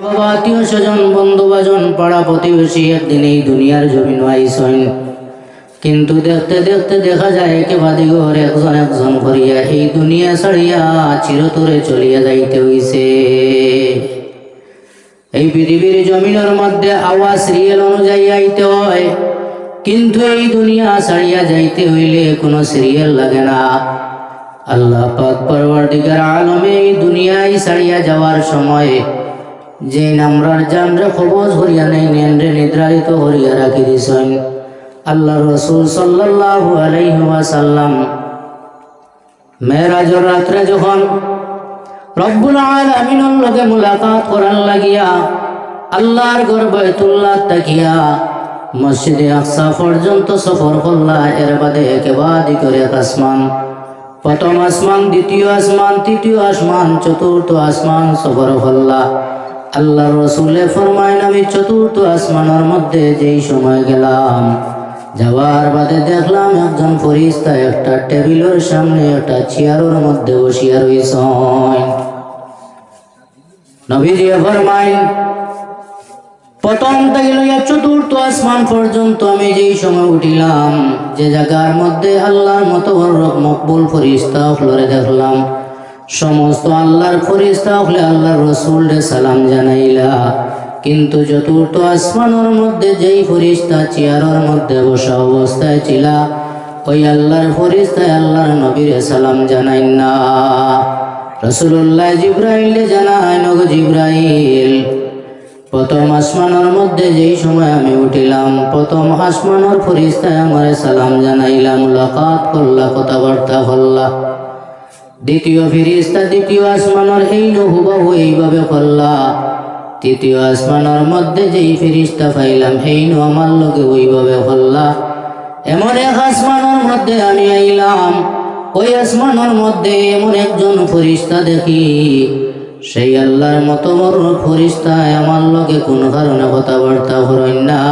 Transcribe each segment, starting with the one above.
বাবা, আত্মীয় স্বজন বন্ধু বাজন পাড়া প্রতিবেশী একদিন এই দুনিয়ার জমিন আইসন কিন্তু দেখতে দেখতে দেখা যায় একেবারে ঘর একজন একজন করিয়া এই দুনিয়া ছাড়িয়া চিরতরে চলিয়া যাইতে হইছে। এই পৃথিবীর জমিনের মধ্যে আওয়াজ সিরিয়াল অনুযায়ী আইতে হয়। কিন্তু এই দুনিয়া ছাড়িয়া যাইতে হইলে কোনো সিরিয়াল লাগে না। আল্লাহ পাক পরবর্তীকার আলমে এই দুনিয়ায় ছাড়িয়া যাওয়ার সময় যে নামরার জানরে খবজ হরিয়া নেই নেনরে নির্ধারিত হরিয়া রাখি দিছেন। আল্লাহ রসুল সাল্লাল্লাহু আলাইহি ওয়াসাল্লাম। মেরাজর রাত্রে যখন রব্বুল আলামিনের লগে মুলাকাত করার লাগিয়া আল্লাহর ঘর বাইতুল্লাহ তাকিয়া মসজিদে আকসা পর্যন্ত সফর করলা, এর বাদে একেবাদি করে আসমান। প্রথম আসমান, দ্বিতীয় আসমান, তৃতীয় আসমান, চতুর্থ আসমান সফর করলা। আল্লাহ রসুলে ফরমাইন, আমি চতুর্থ আসমানের মধ্যে যেই সময় গেলাম, যাওয়ার বাদে দেখলাম একজন ফরিস্তা একটা টেবিলের সামনে একটা চেয়ারের মধ্যে বসিয়া নবীজি ফরমাইন, প্রথম চতুর্থ আসমান পর্যন্ত আমি যেই সময় উঠিলাম, যে জায়গার মধ্যে আল্লাহর মতো মকবুল ফরিস্তা ফ্লোরে দেখলাম সমস্ত আল্লাহর ফরিস্তা হলে আল্লাহর রসুল সালাম জানাইলা। কিন্তু চতুর্থ আসমানের মধ্যে যেই ফরিস্তা চেয়ারের মধ্যে বসা অবস্থায় ছিলা, ওই আল্লাহর ফরিস্তায় আল্লাহর নবীর সালাম জানাই না। রসুল্লাহ জিব্রাইল জানায়, নগ জিব্রাইল, প্রথম আসমানের মধ্যে যেই সময় আমি উঠিলাম, প্রথম আসমানের ফরিস্তায় আমার সালাম জানাইলাম মুলাকাত করলা কথাবার্তা করলা দ্বিতীয় ফিরিস্তা, দ্বিতীয় আসমানের এই নহুবাহু এইভাবে করলা। তৃতীয় আসমানের মধ্যে যেই ফিরিস্তা পাইলাম এই নু আমার লোকে ওইভাবে করলা। এমন এক আসমানের মধ্যে আমি আইলাম, ওই আসমানের মধ্যে এমন একজন ফরিস্তা দেখি। সেই আল্লাহর মতো বড় ফরিস্তায় আমার লোকে কোন কারণে কথাবার্তা করেন না।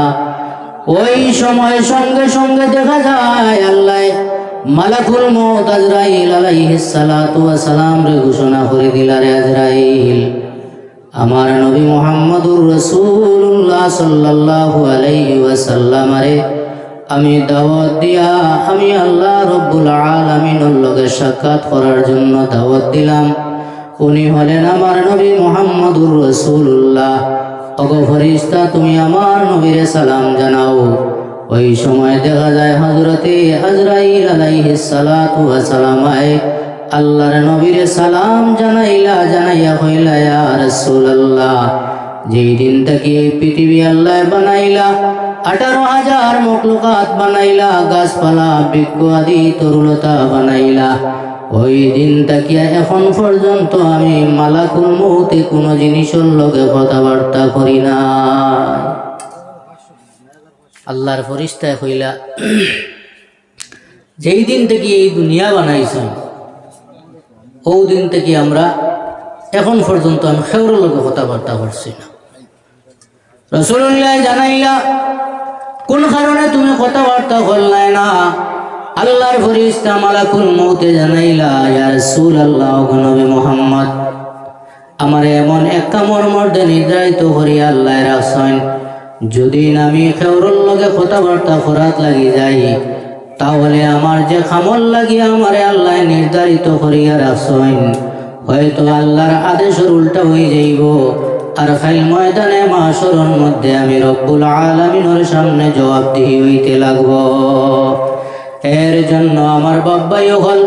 ওই সময় সঙ্গে সঙ্গে দেখা যায়, আল্লাহ মালাকুল মৌত আজরাইল আলাইহিস সালাতু ওয়া সালাম রে ঘোষণা করে দিলারে আজরাইল। আমার নবী মুহাম্মদুর রাসূলুল্লাহ সাল্লাল্লাহু আলাইহি ওয়াসাল্লাম রে, আমি দাওয়াত দিয়া, আমি আল্লাহ রব্বুল আলামিনের লগে সাক্ষাৎ করার জন্য দাওয়াত দিলাম। উনি হলেন আমার নবী মুহাম্মদুর রাসূলুল্লাহ। ওগো ফরিস্তা তুমি আমার নবীরে সালাম জানাও। ওই সময় দেখা যায় হজরতে সালামায় আল্লাহর নবীরে সালাম জানাইলা, জানাইয়া হইলা ইয়া রাসূলুল্লাহ, যেই দিন থেকে পৃথিবী আল্লাহ বানাইলা? আঠারো হাজার মকলুকাত বানাইলা, গাছপালা, বৃক্ষ আদি তরুলতা বানাইলা। ওই দিন তাকিয়া এখন পর্যন্ত আমি মালাকুল মৌতে কোনো জিনিসের লগে কথাবার্তা করি না আল্লাহর ফরিস্তায় হইলা যেই দিন থেকে এই দুনিয়া বানাইছেন ও দিন থেকে আমরা এখন পর্যন্ত আমি খেউর লোকে কথাবার্তা করছি না। রসুল্লাহ জানাইলা, কোন কারণে তুমি কথাবার্তা করলাই না? আল্লাহর ফরিস্তা মালাকুল মৌতে জানাইলা, ইয়া রাসূলুল্লাহ নবী মুহাম্মদ, আমার এমন এক কামর মধ্যে নির্ধারিত করি আল্লাহ রাখছেন যদি আমি খেউরুর লগে কথাবার্তা করাত লাগি যাই, তাহলে আমার যে খামল লাগি আমারে আল্লাহ নির্ধারিত করিয়া রাখছেন হয়তো আল্লাহর আদেশের উল্টা হয়ে যাইব। আর খাইল ময়দানে মাসরের মধ্যে আমি রব্বুল আলামিনের সামনে জবাবদিহি হইতে লাগব। এর জন্য আমার বাব্বাই হল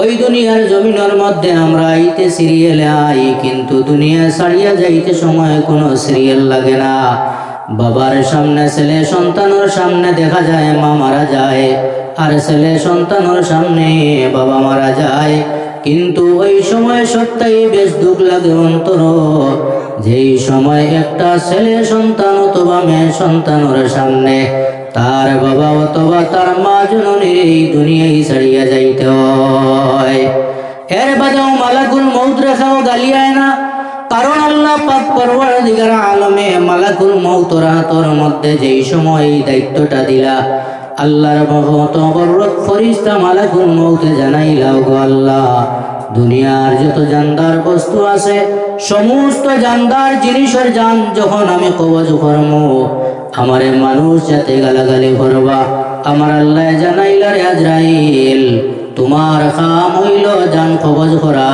ওই দুনিয়ার জমিনের মধ্যে আমরা আইতে সিরিয়ালে আই, কিন্তু দুনিয়া ছাড়িয়া যাইতে সময় কোনো সিরিয়াল লাগে না। বাবার সামনে ছেলে সন্তানের সামনে দেখা যায়, মা মারা যায়। আর ছেলে সন্তানের সামনে বাবা মারা যায়। কিন্তু ওই সময় সত্যি বেশ দুঃখ লাগে অন্তর। যেই সময় একটা ছেলে সন্তান অথবা মেয়ে সন্তানের সামনে, তার বাবা অথবা তার মা জননীর এই দুনিয়ায় ছাড়িয়া যাইতে হয়। এর বাদেও মালাকুল মৌত রেখাও গালিয়ায় না। কারণ আল্লাহ পাক পরওয়ার দিগার আলমে মালাকুল মৌতর হাতর মধ্যে যেই সময় এই দায়িত্বটা দিলা, আল্লাহর ভগত বরত ফরিস্তা মালাকুল মৌতে জানাইলাও গো আল্লাহ। দুনিয়ার যত জানদার বস্তু আছে, সমস্ত জানদার জিনিসের জান যখন আমি কবজ করম আমারে মানুষ যাতে গালাগালি করবা, আমার আল্লাহ জানাইলারে আজরাইল, তোমার খাম হইল জান কবজ করা।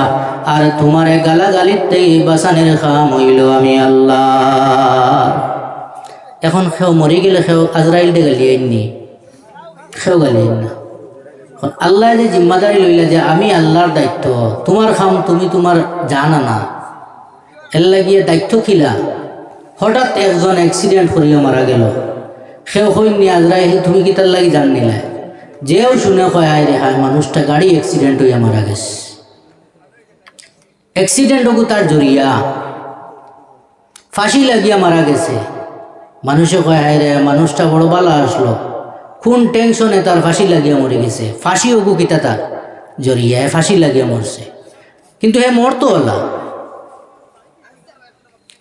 আর তোমারে গালাগালির থেকে বাসানের খাম হইল আমি আল্লাহ। এখন খেও মরে গেলে খেও আজরাইল দিয়ে গালিয়ে নি খেও গালিয়ে না আল্লাহ যে জিম্মাদারি লইলা যে আমি আল্লাহর দায়িত্ব, তোমার খাম তুমি তোমার জানা না। এর লাগিয়ে দায়িত্ব খিলা হঠাৎ একজন অ্যাক্সিডেন্ট করিয়া মারা গেল। সেও হইনি আজরাইল, তুমি কি তার লাগি জান নিলা? যেও শুনে কয় আয় রে হায়, মানুষটা গাড়ি অ্যাক্সিডেন্ট হইয়া মারা গেছে। অ্যাক্সিডেন্ট হোক তার জড়িয়া ফাঁসি লাগিয়া মারা গেছে। মানুষে কয়, হায় রে, মানুষটা বড় বালা আসলো। কোন টেনশনে তার ফাঁসি লাগিয়া মরে গেছে। ফাঁসি ওগু কিতা তার? জড়িয়া ফাঁসি লাগিয়া মরছে। কিন্তু হে মরতো আল্লাহ।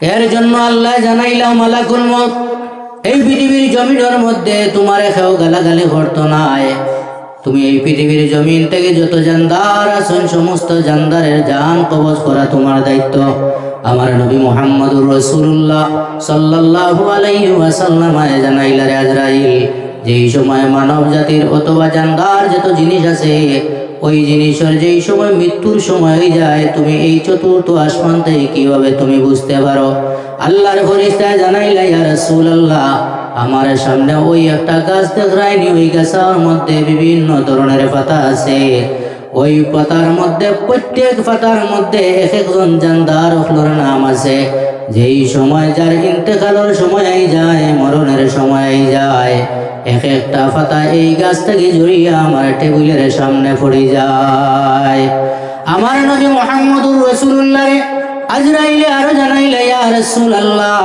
এর জন্য আল্লাহ জানাইলাম মালাকুল মত এই পৃথিবীর জমিনের মধ্যে তোমার খেও, গালাগালি নাই। তুমি এই পৃথিবীর জমিন থেকে যত জানদার আছেন, সমস্ত জানদারের জান কবজ করা তোমার দায়িত্ব। আমার নবী মোহাম্মদুর রসুল্লাহ সাল্লাহু আলাইসাল্লামায় জানাইলারে আজরাইল, যেই সময় মানব জাতির অথবা জানদার যত জিনিস আছে ওই জিনিসের যেই সময় মৃত্যুর সময় যায়, তুমি এই চতুর্থ আসমান থেকে কীভাবে তুমি বুঝতে পারো? আল্লাহর ফরিস্তায় জানাইলা, ইয়া রাসূলুল্লাহ, আমার সামনে ওই একটা গাছ দেখায়নি ওই গাছের মধ্যে বিভিন্ন ধরনের পাতা আছে। ওই পাতার মধ্যে প্রত্যেক পাতার মধ্যে এক একজন জানদার নাম আছে। যেই সময় যার ইন্তেকালের সময় যায়, মরণের সময় যায় এক একটা পাতা এই গাছ থেকে জড়িয়ে আমার টেবিলের সামনে পড়ে যায়। আমার নবী মোহাম্মদুর রসুল্লাহ আজরাইলে আরও জানাইলে, ইয়া রাসূলুল্লাহ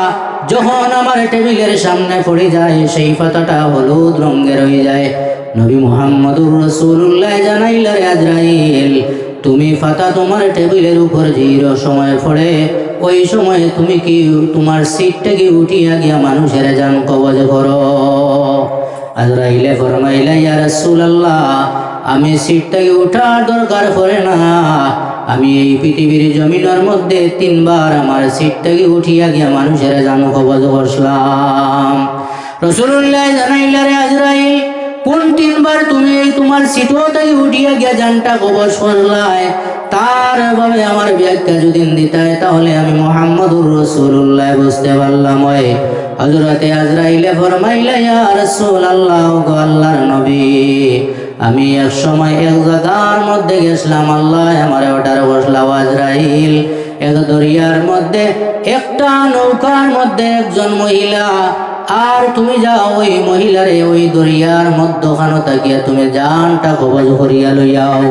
যখন আমার টেবিলের সামনে পড়ে যায়, সেই পাতাটা হলুদ রঙের হয়ে যায়। নবী মোহাম্মদুর রসুল্লাহ জানাইলে, আজরাইল, তুমি ফাতা তোমার টেবিলের উপর জিরো সময় পড়ে ওই সময় তুমি কি তোমার সিটটাকে উঠিয়া গিয়া মানুষের যান কবজ করো? আজরাইলে ফরমাইলা, ইয়া রাসূলুল্লাহ, আমি সিটটাকে উঠার দরকার পড়ে না। আমি এই পৃথিবীর জমিনের মধ্যে তিনবার আমার সিটটাকে উঠিয়া গিয়া মানুষের জান কবজ করলাম রসুল্লাহ জানাইলা রে আজরাইল, কোন তিনবার তুমি এই তোমার সিটও থেকে উঠিয়া গিয়া জানটা কবজ করলাই? তার ভাবে আমার ব্যাখ্যা যদি দিতায় তাহলে আমি মোহাম্মদুর রসুল্লাহ বুঝতে পারলাম ওই। হজরতে আজরাইলে ফরমাইলা আল্লাহর নবী, আমি এক সময় এক জায়গার মধ্যে গেছিলাম, আল্লাহ আমার ওটার বসলাম আজরাইল। এক দরিয়ার মধ্যে, একটা নৌকার মধ্যে একজন মহিলা, আর তুমি যাও ওই মহিলারে ওই দরিয়ার মধ্যখানো তাকিয়া তুমি জানটা কবজ করিয়া লইয়াও।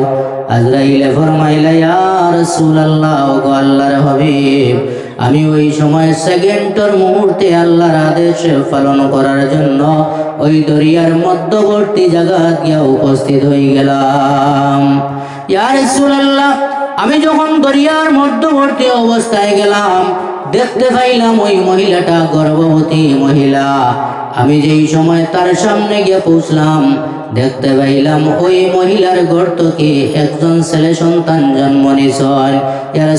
আজরাইলে ফরমাইলা, ইয়া রাসূলুল্লাহ গো আল্লাহর হাবিব, আমি ওই সময় সেকেন্ডের মুহূর্তে আল্লাহর আদেশ পালন করার জন্য ওই দরিয়ার মধ্যবর্তী জায়গা গিয়া উপস্থিত হয়ে গেলাম। ইয়া রাসূলুল্লাহ, আমি যখন দরিয়ার মধ্যবর্তী অবস্থায় গেলাম, দেখতে পাইলাম ওই মহিলাটা গর্ভবতী মহিলা। আমি যেই সময় তার সামনে গিয়ে পৌঁছলাম, দেখতে পাইলাম ওই মহিলার গর্তকে একজন ছেলে সন্তান জন্ম ইয়া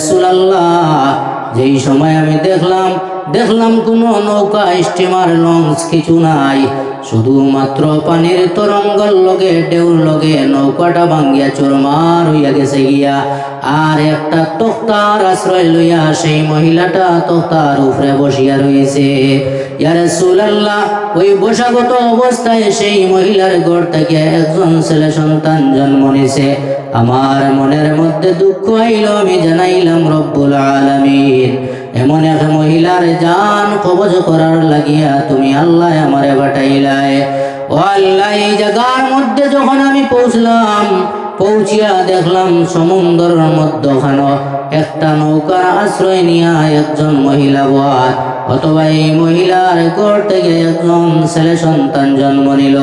যেই সময় আমি দেখলাম দেখলাম কোনো নৌকা, স্টিমার, লঞ্চ কিছু নাই। শুধুমাত্র পানির তরঙ্গর লগে, ঢেউর লগে নৌকাটা ভাঙ্গিয়া চোরমার হইয়া গেছে গিয়া। আর একটা তক্তার আশ্রয় লইয়া সেই মহিলাটা তক্তার উপরে বসিয়া রয়েছে। ওই বসাগত অবস্থায় সেই মহিলার গড় থেকে একজন ছেলে সন্তান জন্ম নিছে। আমার মনের মধ্যে দুঃখ আইল, আমি জানাইলাম, রব্বুল আলামিন, এমন এক মহিলার জান কবজ করার লাগিয়া তুমি আল্লাহ আমারে বাটাইলায় ও আল্লাহ, এই জায়গার মধ্যে যখন আমি পৌঁছলাম, পৌঁছিয়া দেখলাম সমুদ্রের মধ্যখানো একটা নৌকার আশ্রয় নিয়া একজন মহিলা বয় অথবা এই মহিলার ঘর থেকে একজন ছেলে সন্তান জন্ম নিল?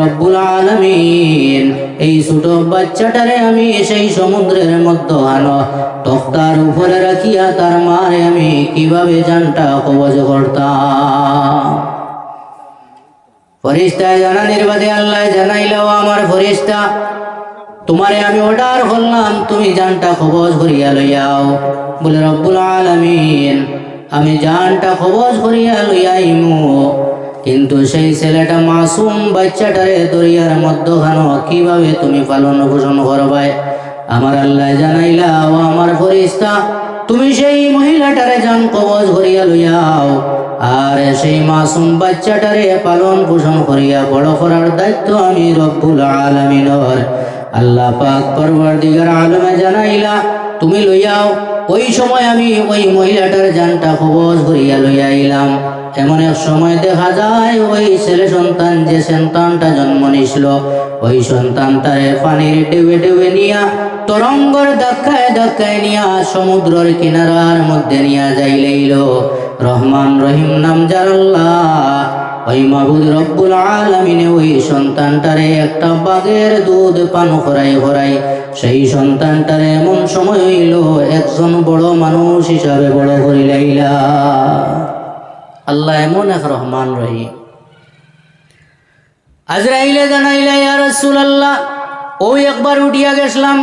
রব্বুল আলমিন, এই ছোট বাচ্চাটারে আমি সেই সমুদ্রের মধ্যখানো তক্তার উপরে রাখিয়া তার মারে আমি কীভাবে জানটা কবজ করতাম? ফরিস্তায় জানা বাদে আল্লাহ জানাইল আমার ফরিস্তা, তোমারে আমি অর্ডার করলাম, তুমি জানটা কবজ করিয়া লইয়াও। বলে রব্বুল আলামিন আমি জানটা কবজ করিয়া লইয়াইমু। কিন্তু সেই ছেলেটা মাসুম বাচ্চাটারে দরিয়ার মধ্যখানো কীভাবে তুমি পালন পোষণ করবাই? আমার আল্লাহ জানাইলা, ও আমার ফরিস্তা তুমি সেই মহিলাটারে জান কবজ করিয়া লইয়াও। আর সেই মাসুম বাচ্চাটারে পালন পোষণ করিয়া বড় করার দায়িত্ব আমি রব্বুল আলমিনর। আল্লাহ পাক পরবর্তীকার আলমে জানাইলা, তুমি লইয়াও। ওই সময় আমি ওই মহিলাটার যানটা কবজ করিয়া লইয়াইলাম এমন এক সময় দেখা যায় ওই ছেলে সন্তান যে সন্তানটা জন্ম নিছিল, ওই সন্তানটারে পানির ডেবে ডেবে নিয়া তরঙ্গর ধাক্কায় ধাক্কায় নিয়া সমুদ্রের কিনারার মধ্যে নিয়া যাইলেইল। রহমান রহিম নাম যার আল্লাহ। ওই মাহবুদ রব্বুল আলমিনে ওই সন্তানটারে একটা বাঘের দুধ পান করাই করাই সেই সন্তানটারে এমন সময় হইল, একজন বড় মানুষ হিসাবে বড় করিলাইলা আল্লাহ এমন এক রহমান রহিম আজরাইলে জানাইলা, ইয়া রাসূলুল্লাহ, ওই একবার উঠিয়া গেছিলাম।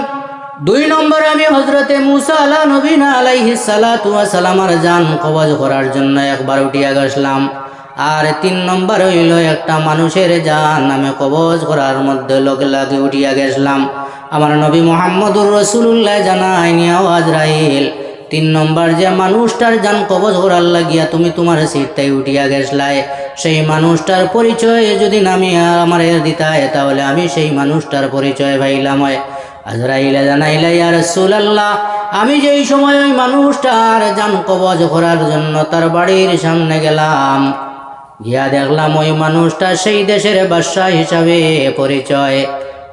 দুই নম্বরে আমি হজরতে মুসা আলা নবীন আলাইহি সালামার জান কবজ করার জন্য একবার উঠিয়া গেছিলাম আর তিন নম্বর হইল একটা মানুষের জান আমি কবজ করার মধ্যে লগে লাগে উঠিয়া গেছিলাম আমার নবী মোহাম্মদুর রসুল্লাহ জানাইনি আজরাইল তিন নম্বর যে মানুষটার যান কবজ করার লাগিয়া তুমি তোমার সিটটাই উঠিয়া গেছলাই সেই মানুষটার পরিচয় যদি নামি আমার দিতায়, তাহলে আমি সেই মানুষটার পরিচয় পাইলাম হয়। আজরাইলে জানাইলে, ইয়া রাসূলুল্লাহ, আমি যেই সময় ওই মানুষটার জান কবজ করার জন্য তার বাড়ির সামনে গেলাম। গিয়া দেখলাম ওই মানুষটা সেই দেশের বাদশাহ হিসাবে পরিচয়।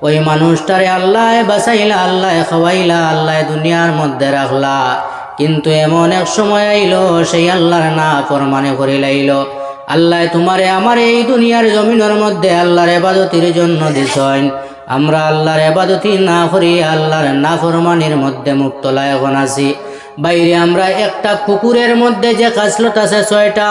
ওই মানুষটারে আল্লাহ বাসাইলা আল্লাহ খাওয়াইলা আল্লাহ দুনিয়ার মধ্যে রাখলা। কিন্তু এমন এক সময় আইলো, সেই আল্লাহর না ফরমানে করিলাইল আল্লাহ তোমারে আমার এই দুনিয়ার জমিনের মধ্যে আল্লাহর এবাদতির জন্য দিছইন আমরা আল্লাহর এবাদতি না করি, আল্লাহর না ফরমানির মধ্যে মুক্তলা এখন আছি। বাইরে আমরা একটা কুকুরের মধ্যে যে খাসলত আছে ছয়টা,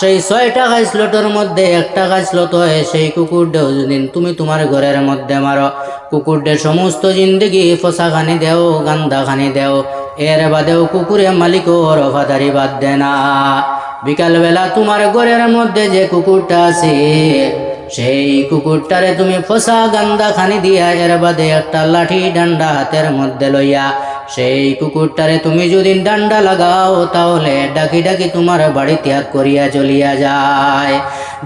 সেই ছয়টা খাসলটের মধ্যে একটা খাসলত হয়, সেই কুকুরটাও যদি তুমি তোমার ঘরের মধ্যে মারো কুকুরদের সমস্ত জিন্দগি ফসা খানি দেও গান্দা খানি দেও। এর বাদেও কুকুরে মালিকও রফাদারি বাদ দে না। বিকালবেলা তোমার ঘরের মধ্যে যে কুকুরটা আছে সেই কুকুরটারে তুমি ফসা গান্দা খানি দিয়া এর বাদে একটা লাঠি ডান্ডা হাতের মধ্যে লইয়া, সেই কুকুরটারে তুমি যদি ডান্ডা লাগাও তাহলে ডাকি ডাকি তোমার বাড়ি ত্যাগ করিয়া চলিয়া যায়।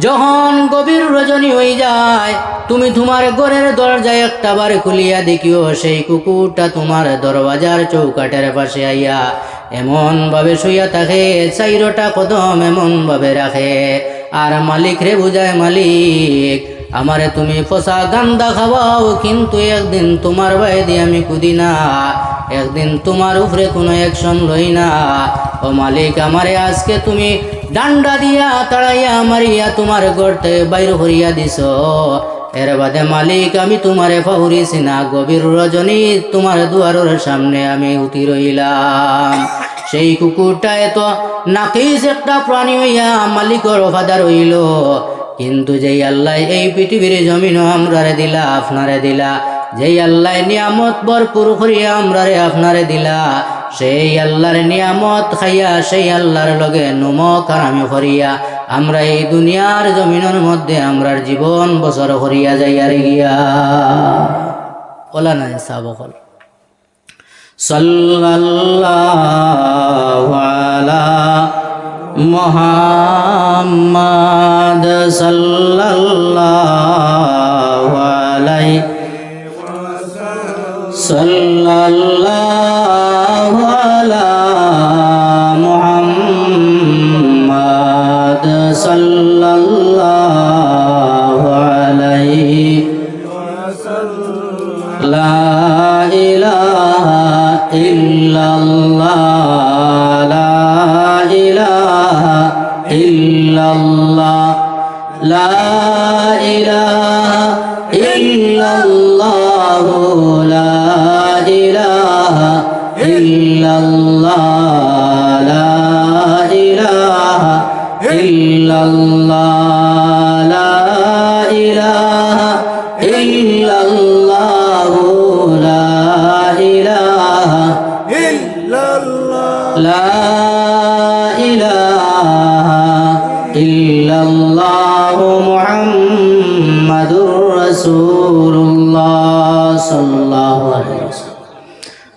যখন গভীর রজনী হয়ে যায়, তুমি তোমার ঘরের দরজায় একটা বার খুলিয়া দেখিও সেই কুকুরটা তোমার দরওয়াজার চৌকাটের পাশে আইয়া এমন ভাবে শুইয়া থাকে, চাইরোটা কদম এমন ভাবে রাখে। আর মালিক রে বুঝায় মালিক, আমারে তুমি ফসা গান্দা খাওয়াও, কিন্তু একদিন তোমার বাইদি আমি কুদি না, একদিন তোমার উপরে কোনো অ্যাকশন লই না। ও মালিক, আমারে আজকে তুমি ডান্ডা দিয়া তাড়াইয়া মারিয়া তোমার গড়তে বাইর করিয়া দিছ। এর বাদে মালিক, আমি তোমারে ফাহুরিছি না, গভীর রজনী তোমার দুয়ারের সামনে আমি উঠি রইলাম। সেই কুকুরটা এত নাকিস একটা প্রাণী হইয়া মালিকর অফাদার হইল। কিন্তু যেই আল্লাহ এই পৃথিবীর জমিন আমরারে দিলা, আপনারে দিলা, যেই আল্লাহ নিয়ামত ভরপুর করিয়া আমরারে আপনারে দিলা, সেই আল্লাহর নিয়ামত খাইয়া সেই আল্লাহর লগে নমক আর আমি করিয়া আমরা এই দুনিয়ার জমিনের মধ্যে আমরার জীবন বছর করিয়া যাইয়ার গিয়া। ওলা নাই সাবকল। সাল্লাল্লাহু আলা মুহাম্মাদ সাল্লাল্লাহু আলাইহি সাল্লাল্লাহু আলা মুহাম্মাদ সাল্লাল্লাহু আলাইহি লা ইলাহা লা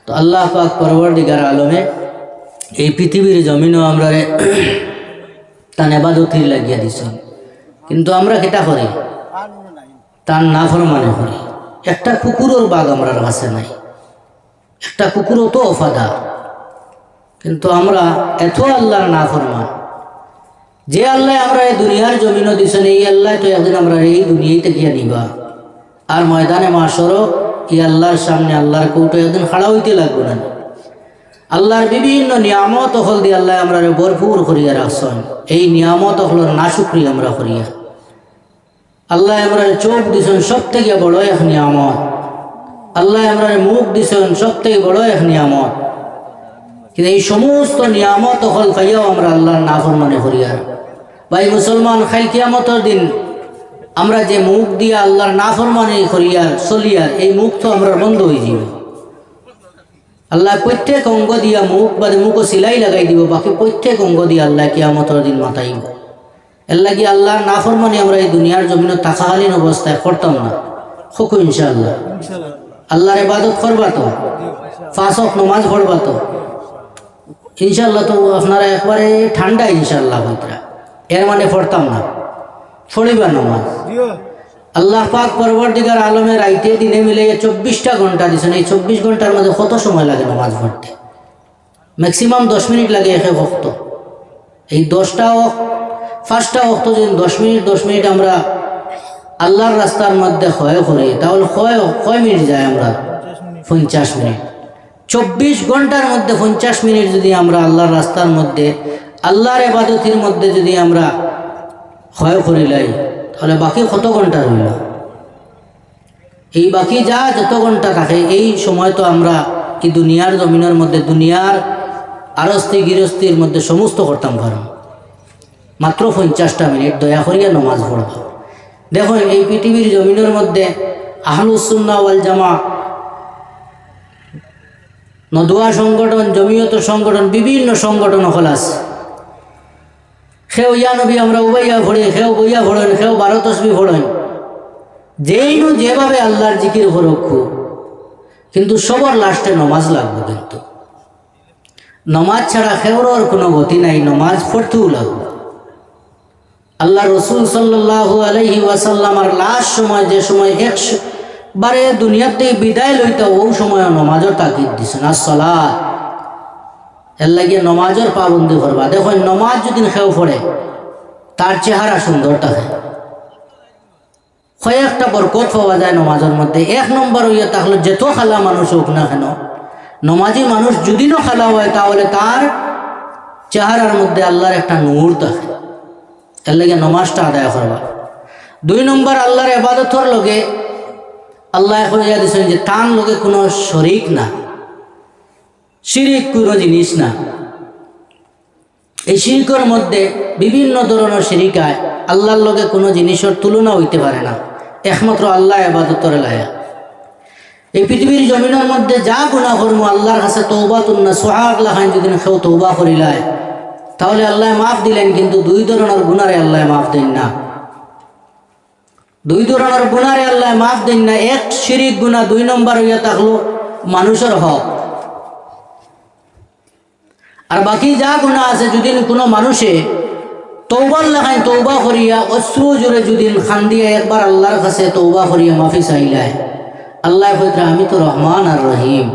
তো আল্লাহ পাক পরবর্তীকার আলমে এই পৃথিবীর জমিনও আমরা তান এবাদতির লাগিয়া দিছেন। কিন্তু আমরা কেটা করি? তার না ফরমানে করি। একটা কুকুরের বাঘ আমরার কাছে নাই। একটা কুকুরও তো অফাদার কিন্তু আমরা এত আল্লাহর না ফরমান যে আল্লাহ আমরা এই দুনিয়ার জমিনও দিছেন, এই আল্লাহ তো একদিন আমরা এই দুনিয়াতে গিয়ে নিবা। আর ময়দানে মাসরও এই আল্লাহর সামনে আল্লাহর কৌটো একদিন খাড়া হইতে লাগবে না। আল্লাহর বিভিন্ন নিয়ামত হল দিয়ে আল্লাহ আমরা ভরপুর করিয়া রাখছেন। এই নিয়ামত হল না শুক্রিয়া আমরা করিয়া। আল্লাহ আমরা চোখ দিছেন সব থেকে বড় এক নিয়ামত। আল্লাহ আমরা মুখ দিছেন সব থেকে বড় এক নিয়ামত। কিন্তু এই সমস্ত নিয়ামত হল পাইয়াও আমরা আল্লাহর নাফরমানে করিয়ার ভাই মুসলমান খাই কিয়ামতর দিন আমরা যে মুখ দিয়া আল্লাহর নাফরমানে করিয়ার চলিয়ার এই মুখ তো আমরা বন্ধ হয়ে যাব আল্লাহ প্রত্যেক অঙ্গ দিয়া মুখ বাদে মুখও সিলাই লাগাই দিব, বাকি প্রত্যেক অঙ্গ দিয়া আল্লাহ কিয়ামতর দিন মাতাইব। এর লাগি আল্লাহর নাফরমানি আমরা এই দুনিয়ার জমিনে থাকাকালীন অবস্থায় করতাম না। খুব ইনশাআল্লাহ। আল্লাহর ইবাদত করবা তো? ফাঁসক নমাজ পড়বা তো? ইনশাল্লাহ তো আপনারা একবারে ঠান্ডা ইনশাল্লাহ হইতরা এর মানে পড়তাম না। পড়িবা নমাজ। আল্লাহ পাক পরবর্তীকার আলমে রাইতে দিনে মিলে চব্বিশটা ঘণ্টা দিছেন। এই চব্বিশ ঘণ্টার মধ্যে কত সময় লাগে নমাজ পড়তে? ম্যাক্সিমাম দশ মিনিট লাগে এক এক অক্ত এই দশটা অক পাঁচটা অক্ত যদি দশ মিনিট দশ মিনিট আমরা আল্লাহর রাস্তার মধ্যে ক্ষয় করি তাহলে ক্ষয় কয় মিনিট যায় আমরা পঞ্চাশ মিনিট। চব্বিশ ঘণ্টার মধ্যে পঞ্চাশ মিনিট যদি আমরা আল্লাহর রাস্তার মধ্যে আল্লাহর এবাদতির মধ্যে যদি আমরা ক্ষয় করিলাই তাহলে বাকি কত ঘণ্টা রইল? এই বাকি যা যত ঘণ্টা থাকে এই সময় তো আমরা এই দুনিয়ার জমিনের মধ্যে, দুনিয়ার আরস্তি গৃহস্থির মধ্যে সমস্ত করতাম পারো মাত্র পঞ্চাশটা মিনিট, দয়া করিয়া নমাজ পড়ব। দেখো, এই পৃথিবীর জমিনের মধ্যে আহলুসুন্না ওয়াল জামা, নদুয়া সংগঠন, জমিয়ত সংগঠন, বিভিন্ন সংগঠন হল আছে সেও ইয়া নবী, আমরা উবাইয়া ভরে সেও বইয়া ভরেন সেও বারো তসবি ভরেন যেই নু যেভাবে আল্লাহর জিকির হরক্ষু কিন্তু সবার লাস্টে নমাজ লাগবে কিন্তু। নমাজ ছাড়া খেওয়ার কোনো গতি নাই, নমাজ পড়তেও লাগবে। আল্লাহ রসুল সাল্লাহ আলহি ওয়াসাল্লামার লাস্ট সময় যে সময় একশো বারে দুনিয়াতে বিদায় লইতে ও সময় নমাজের তাকিদ দিছেন। আর সলাদ এর লাগিয়ে নমাজের পাবন্দি করবা। দেখো, নমাজ যদি খেউ পড়ে, তার চেহারা সুন্দর থাকে। কয়েকটা বরকত পাওয়া যায় নমাজের মধ্যে। এক নম্বর হইয়া তাহলে যেত খালা মানুষ হোক না কেন, নমাজি মানুষ যদি না খালা হয়, তাহলে তার চেহারার মধ্যে আল্লাহর একটা নূর থাকে। এর লাগে নমাজটা আদায় করবা। দুই নম্বর, আল্লাহর এবাদতর লগে আল্লাহ কইয়া দিয়েছেন যে তান লোকে কোনো শরিক না শিরিক কোনো জিনিস না। এই শিরিকের মধ্যে বিভিন্ন ধরনের শিরিকায় আল্লাহর লগে কোনো জিনিসের তুলনা হইতে পারে না। একমাত্র আল্লাহ আবাদতর লায়া। এই পৃথিবীর জমিনের মধ্যে যা গুণা কর্ম, আল্লাহর কাছে তৌবা তুন্না, সোহাগ লাখান যদি কেউ তৌবা করিলায় তাহলে আল্লাহ মাফ দিলেন, কিন্তু দুই ধরনের গুণারে আল্লাহ মাফ দেন না। দুই ধরনের গুণারে আল্লাহ মাফ দেন না। এক শিরিক গুণা দুই নম্বর হইয়া থাকল মানুষের হক। আর বাকি যা গুণা আছে যদি কোনো মানুষে তৌবার লেখায় তৌবা করিয়া অশ্রু জোরে যদি খান দিয়ে একবার আল্লাহর কাছে তৌবা করিয়া মাফি চাইলায়, আল্লাহ আমি তো রহমান আর রহিম।